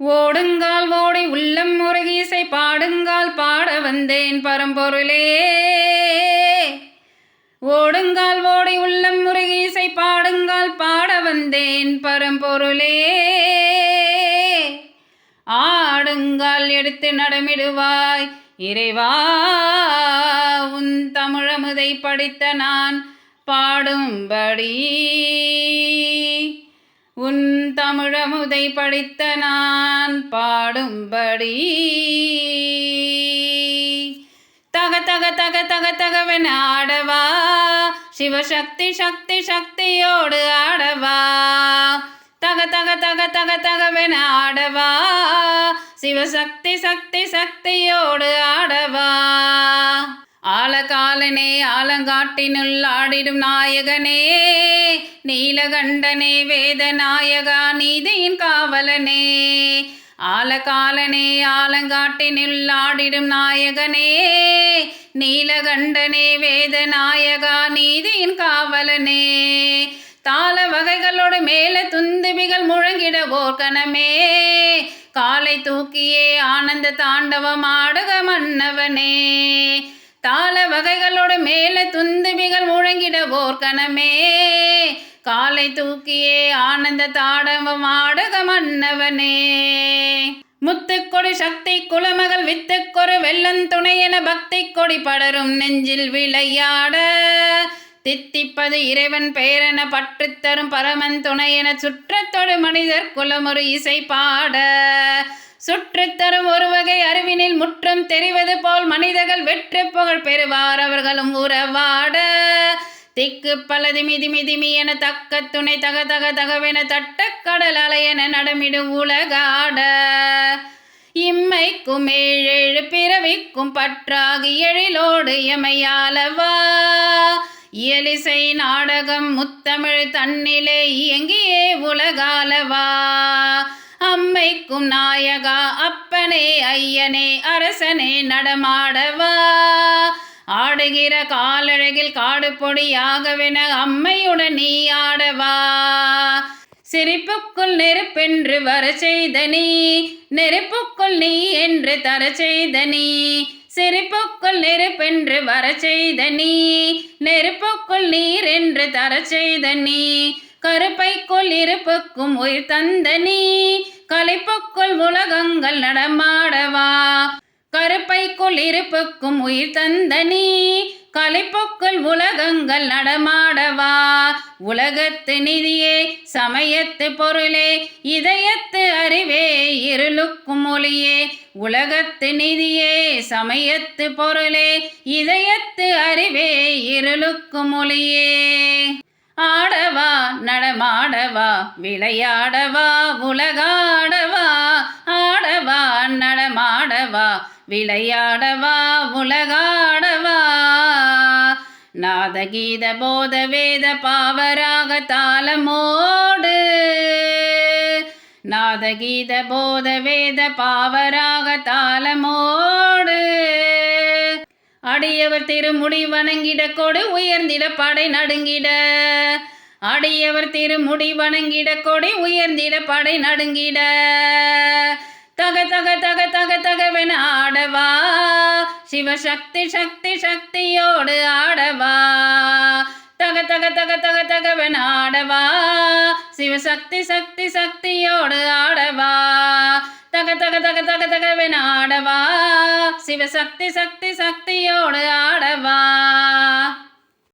ஓடுங்கால் ஓடி உள்ளம் முருகீசை பாடுங்கால் பாட வந்தேன் பரம்பொருளே. ஓடுங்கால் ஓடி உள்ளம் முருகீசை பாடுங்கால் பாட வந்தேன் பரம்பொருளே. ஆடுங்கால் எடுத்து நடமிடுவாய் இறைவா உன் தமிழமுதை படித்த நான் பாடும்படி. உன் தமிழமுதை படித்த நான் பாடும்படி. தக தக தக தக தகவன் ஆடவா. சிவசக்தி சக்தி சக்தியோடு ஆடவா. தக தக தக தக தகவன் ஆடவா. சிவசக்தி சக்தி சக்தியோடு ஆடவா. ஆலகாலனே ஆலங்காட்டினுள் ஆடிடும் நாயகனே நீலகண்டனே வேத நாயகா நீதியின் காவலனே. ஆலகாலனே ஆலங்காட்டினுள் ஆடிடும் நாயகனே நீலகண்டனே வேத நாயகா நீதியின் காவலனே. தாள வகைகளோடு மேல துந்துபிகள் முழங்கிட கணமே காலை தூக்கியே ஆனந்த தாண்டவம் ஆடுக மன்னவனே. தாள வகைகளோட மேல துந்துபிகள் முழங்கிட ஓர்கணமே காலை தூக்கியே ஆனந்த தாடவம் ஆடக மன்னவனே. முத்துக்கொடி சக்தி குலமகள் வித்துக்கொரு வெள்ளந்துணை என பக்தி கொடி படரும் நெஞ்சில் விளையாட. தித்திப்பது இறைவன் பெயரென பற்றுத்தரும் பரமன் துணை என சுற்றத்தொடு மனிதர் குலமொரு இசை பாட. சுற்றுத்தரும் ஒரு வகை அறிவினில் முற்றம் தெரிவது போல் மனிதர்கள் வெற்றி புகழ் பெறுவார். அவர்களும் உறவாட. திக்கு பல திமி திமி திமி என தக்க துணை தக தக தகவென தட்ட கடல் அலையென நடமிடும் உலகாட. இம்மைக்கும் ஏழேழு பிறவிக்கும் பற்றாகி எழிலோடு எமையாலவா. இயலிசை நாடகம் முத்தமிழ் தன்னிலே இயங்கியே உலகாலவா. நிற்கும் நாயகா அப்பனே ஐயனே அரசனே நடமாடவா? ஆடுகிற காலழகில் காடு பொடியாகவென அம்மையுடன் நீ ஆடவா? சிரிப்புக்குள் நெருப்பென்று வர செய்த நீ நெருப்புக்குள் நீ என்று தர செய்த நீ சிரிப்புக்குள் நெருப்பென்று வர செய்த நீ நெருப்புக்குள் நீர் என்று தர செய்த நீ கருப்பைக்குள் இருப்புக்கும் உயிர் தந்த நீ. கலைப்புக்குள் உலகங்கள் நடமாடவா. கருப்பைக்குள் இருப்புக்கும் உயிர் தந்த நீ. கலைப்புக்குள் உலகங்கள் நடமாடவா. உலகத்து நிதியே சமயத்து பொருளே இதயத்து அறிவே இருளுக்கும் ஒளியே. உலகத்து நிதியே சமயத்து பொருளே இதயத்து அறிவே இருளுக்கும் ஒளியே. ஆட நடமாடவா விளையாடவா உலகாடவா ஆடவா நடமாடவா விளையாடவா உலகாடவா. நாதகீத போத வேத பாவராக தாளமோடு. நாதகீத போத வேத பாவராக தாளமோடு. அடியவர் திருமுடி வணங்கிட கொடு உயர்ந்திட படை நடுங்கிட. ஆடியவர் திருமுடி வணங்கிட கொடை உயர்ந்திட படை நடுங்கிட. தக தக தக தக தகவென ஆடவா. சிவசக்தி சக்தி சக்தியோடு ஆடவா. தக தக தக தக தகவென ஆடவா. சிவசக்தி சக்தி சக்தியோடு ஆடவா. தக தக தக தக தகவென ஆடவா. சிவசக்தி சக்தி சக்தியோடு ஆடவா.